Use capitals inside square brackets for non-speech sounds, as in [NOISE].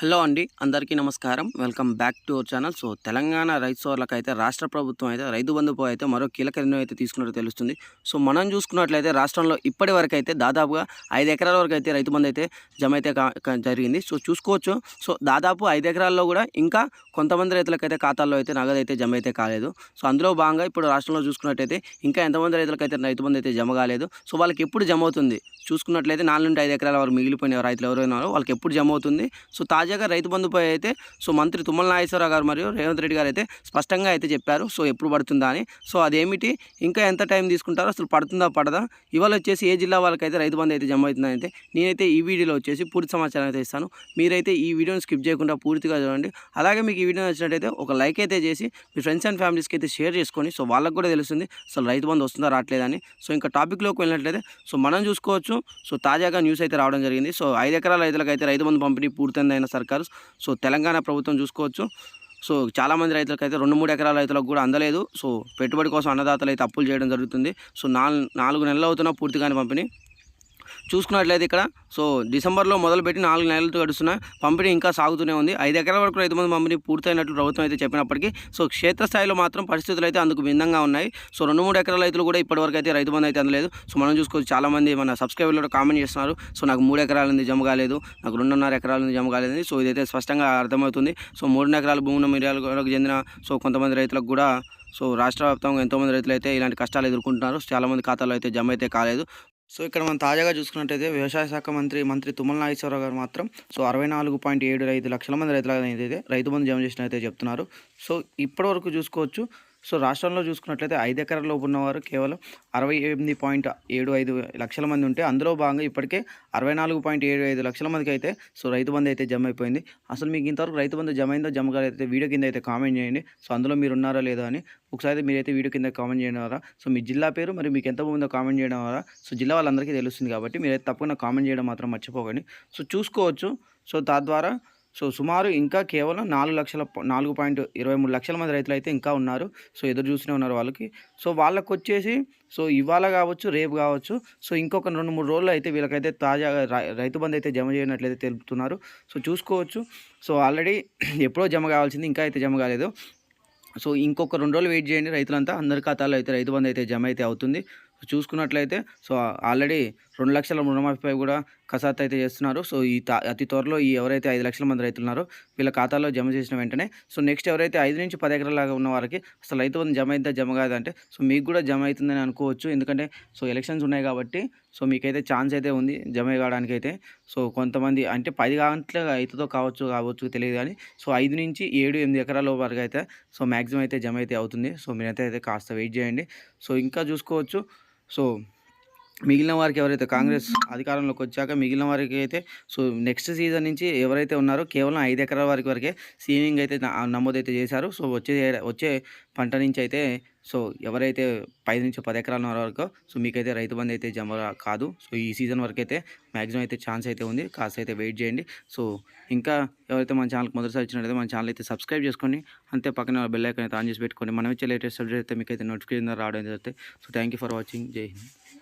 Hello అండి అందరికీ నమస్కారం. Welcome back to our channel. So Telangana రైతు సోర్లకు అయితే రాష్ట్ర ప్రభుత్వం అయితే రైతు బంధుపై అయితే మరో కీలక నిర్ణయం అయితే తీసుకున్నట్టు తెలుస్తుంది. సో మనం చూసుకున్నట్లయితే రాష్ట్రంలో ఇప్పటి వరకు అయితే దాదాపుగా ఐదు ఎకరాల వరకు అయితే రైతు బంధు అయితే జమ అయితే జరిగింది. సో చూసుకోవచ్చు. సో దాదాపు ఐదు ఎకరాల్లో కూడా ఇంకా కొంతమంది రైతులకైతే ఖాతాల్లో అయితే నగదు అయితే జమ అయితే కాలేదు. సో అందులో భాగంగా ఇప్పుడు రాష్ట్రంలో చూసుకున్నట్టయితే ఇంకా ఎంతమంది రైతులకైతే రైతు బంధు అయితే జమ కాలేదు. సో వాళ్ళకి ఎప్పుడు జమ అవుతుంది? చూసుకున్నట్లయితే నాలుగు నుండి ఐదు ఎకరాల వరకు మిగిలిపోయిన రైతులు ఎవరైనా వాళ్ళకి ఎప్పుడు జమ అవుతుంది? సో తాజాగా రైతు బంధుపై అయితే సో మంత్రి తుమ్మల నాగేశ్వరరావు గారు మరియు రేవంత్ రెడ్డి గారు అయితే స్పష్టంగా అయితే చెప్పారు. సో ఎప్పుడు పడుతుందా అని. సో అదేమిటి? ఇంకా ఎంత టైం తీసుకుంటారో అసలు పడుతుందా పడదా? ఇవాళ వచ్చేసి ఏ జిల్లా వాళ్ళకైతే రైతు బంధు అయితే జమ అవుతుందని అయితే నేనైతే ఈ వీడియోలో వచ్చేసి పూర్తి సమాచారం అయితే ఇస్తాను. మీరైతే ఈ వీడియోని స్కిప్ చేయకుండా పూర్తిగా చూడండి. అలాగే మీకు ఈ వీడియో నచ్చినట్టయితే ఒక లైక్ అయితే చేసి మీ ఫ్రెండ్స్ అండ్ ఫ్యామిలీస్కి అయితే షేర్ చేసుకొని సో వాళ్ళకి కూడా తెలుస్తుంది అసలు రైతు బంధు వస్తుందా రావట్లేదని సో ఇంకా టాపిక్లోకి వెళ్ళినట్లయితే సో మనం చూసుకోవచ్చు. సో తాజాగా న్యూస్ అయితే రావడం జరిగింది. సో ఐదు ఎకరాల రైతులకు అయితే రైతు బంధు పంపిణీ పూర్తయిందైన సర్కారు. సో తెలంగాణ ప్రభుత్వం చూసుకోవచ్చు. సో చాలామంది రైతులకు అయితే రెండు మూడు ఎకరాల రైతులకు కూడా అందలేదు. సో పెట్టుబడి కోసం అన్నదాతలు అయితే అప్పులు చేయడం జరుగుతుంది. సో నాలుగు నాలుగు నెలలు అవుతున్నా పూర్తిగానే పంపిణీ. చూసుకున్నట్లయితే ఇక్కడ. సో డిసెంబర్లో మొదలుపెట్టి నాలుగు నెలలతో గడుస్తున్న పంపిణీ ఇంకా సాగుతూనే ఉంది. ఐదు ఎకరాల వరకు రైతు మంది పంపిణీ పూర్తయినట్లు ప్రభుత్వం అయితే చెప్పినప్పటికీ సో క్షేత్రస్థాయిలో మాత్రం పరిస్థితులు అయితే అందుకు భిన్నంగా ఉన్నాయి. సో రెండు మూడు ఎకరాల రైతులు కూడా ఇప్పటివరకు అయితే రైతు బంధు అయితే అందలేదు. సో మనం చూసుకోవచ్చు చాలామంది మన సబ్స్క్రైబర్లు కామెంట్ చేస్తున్నారు. సో నాకు మూడు ఎకరాల నుంచి జమ కాలేదు. నాకు రెండున్నర ఎకరాల నుంచి జమ కాలేదు. సో ఇదైతే స్పష్టంగా అర్థమవుతుంది. సో మూడున్నర ఎకరాల భూముల మిర్యాలకు చెందిన సో కొంతమంది రైతులకు కూడా సో రాష్ట్ర వ్యాప్తంగా ఎంతోమంది రైతులు అయితే ఇలాంటి కష్టాలు ఎదుర్కొంటున్నారు. చాలామంది ఖాతాలో అయితే జమ అయితే కాలేదు. సో ఇక్కడ మనం తాజాగా చూసుకున్నట్టయితే వ్యవసాయ శాఖ మంత్రి మంత్రి తుమ్మల నాగేశ్వరరావు గారు మాత్రం సో అరవై నాలుగు పాయింట్ ఏడు ఐదు లక్షల మంది రైతులకు అయితే రైతు బంధు జమ చేసిన అయితే చెప్తున్నారు. సో ఇప్పటివరకు చూసుకోవచ్చు. సో రాష్ట్రంలో చూసుకున్నట్లయితే ఐదు ఎకరాల లోపు ఉన్నవారు కేవలం అరవై ఎనిమిది పాయింట్ ఏడు ఐదు లక్షల మంది ఉంటే అందులో భాగంగా ఇప్పటికే అరవై నాలుగు పాయింట్ ఏడు ఐదు లక్షల మందికి అయితే సో రైతు బంధు అయితే జమ అయిపోయింది. అసలు మీకు ఇంతవరకు రైతు బంధు జమ అయిందో జమ కాలేదో వీడియో కింద అయితే కామెంట్ చేయండి. సో అందులో మీరు ఉన్నారా లేదా అని ఒకసారి మీరైతే వీడియో కింద కామెంట్ చేయడం ద్వారా సో మీ జిల్లా పేరు మరి మీకు ఎంత ఉందో కామెంట్ చేయడం ద్వారా సో జిల్లా వాళ్ళందరికీ తెలుస్తుంది కాబట్టి మీరైతే తప్పకుండా కామెంట్ చేయడం మాత్రం మర్చిపోకండి. సో చూసుకోవచ్చు. సో తద్వారా సో సుమారు ఇంకా కేవలం నాలుగు లక్షల నాలుగు పాయింట్ ఇరవై మూడు లక్షల మంది రైతులు అయితే ఇంకా ఉన్నారు. సో ఎదురు చూస్తూనే ఉన్నారు వాళ్ళకి. సో వాళ్ళకి వచ్చేసి సో ఇవాళ కావచ్చు రేపు కావచ్చు సో ఇంకొక రెండు మూడు రోజులు అయితే వీళ్ళకైతే తాజాగా రై- రైతు బంధు అయితే జమ చేయనట్లయితే తెలుపుతున్నారు. సో చూసుకోవచ్చు. సో ఆల్రెడీ [CLEARS THROAT] ఎప్పుడో జమ కావాల్సింది ఇంకా అయితే జమ కాలేదు. సో ఇంకొక రెండు రోజులు వెయిట్ చేయండి రైతులంతా. అందరి ఖాతాలో అయితే రైతు బంధు అయితే జమ అయితే అవుతుంది. సో చూసుకున్నట్లయితే సో ఆల్రెడీ రెండు లక్షల రుణమాఫీపై కూడా కసాత్ అయితే చేస్తున్నారు. సో ఈ తా- అతి త్వరలో ఈ ఎవరైతే ఐదు లక్షల మంది రైతులు ఉన్నారో వీళ్ళ ఖాతాలో జమ చేసిన వెంటనే సో నెక్స్ట్ ఎవరైతే ఐదు నుంచి పది ఎకరాల ఉన్న వారికి అసలు రైతు బంధు జమ అయితే జమ కాదంటే సో మీకు కూడా జమ అవుతుందని అనుకోవచ్చు. ఎందుకంటే సో ఎలక్షన్స్ ఉన్నాయి కాబట్టి సో మీకైతే ఛాన్స్ అయితే ఉంది జమ కావడానికి అయితే సో కొంతమంది అంటే పది గంటల అవుతుందో కావచ్చు కావచ్చు తెలియదు కానీ సో ఐదు నుంచి ఏడు ఎనిమిది ఎకరాల వరకు అయితే సో మ్యాక్సిమం అయితే జమ అయితే అవుతుంది. సో మీరైతే అయితే కాస్త వెయిట్ చేయండి. సో ఇంకా చూసుకోవచ్చు. సో మిగిలిన వారికి ఎవరైతే కాంగ్రెస్ అధికారంలోకి వచ్చాక మిగిలిన వారికి అయితే సో నెక్స్ట్ సీజన్ నుంచి ఎవరైతే ఉన్నారో కేవలం ఐదు ఎకరాల వారికి వరకే సీవింగ్ అయితే నమోదైతే చేశారు. సో వచ్చే వచ్చే పంట నుంచి అయితే సో ఎవరైతే పది నుంచి పది ఎకరాల ఉన్న వరకు సో మీకైతే రైతు బంధు అయితే జమ కాదు. సో ఈ సీజన్ వరకు అయితే మ్యాక్సిమం అయితే ఛాన్స్ అయితే ఉంది. కాస్త అయితే వెయిట్ చేయండి. సో ఇంకా ఎవరైతే మన ఛానల్కి మొదటిసారి వచ్చినట్టయితే మన ఛానల్ అయితే సబ్స్క్రైబ్ చేసుకోండి. అంతే పక్కన బెల్ ఐకన్ అయితే ఆన్ చేసి పెట్టుకోండి. మనం ఇచ్చే లేటెస్ట్ అప్డేట్ అయితే మీకు అయితే నోటిఫికేషన్ రావడం జరుగుతుంది so thank you for watching. జై హింద్.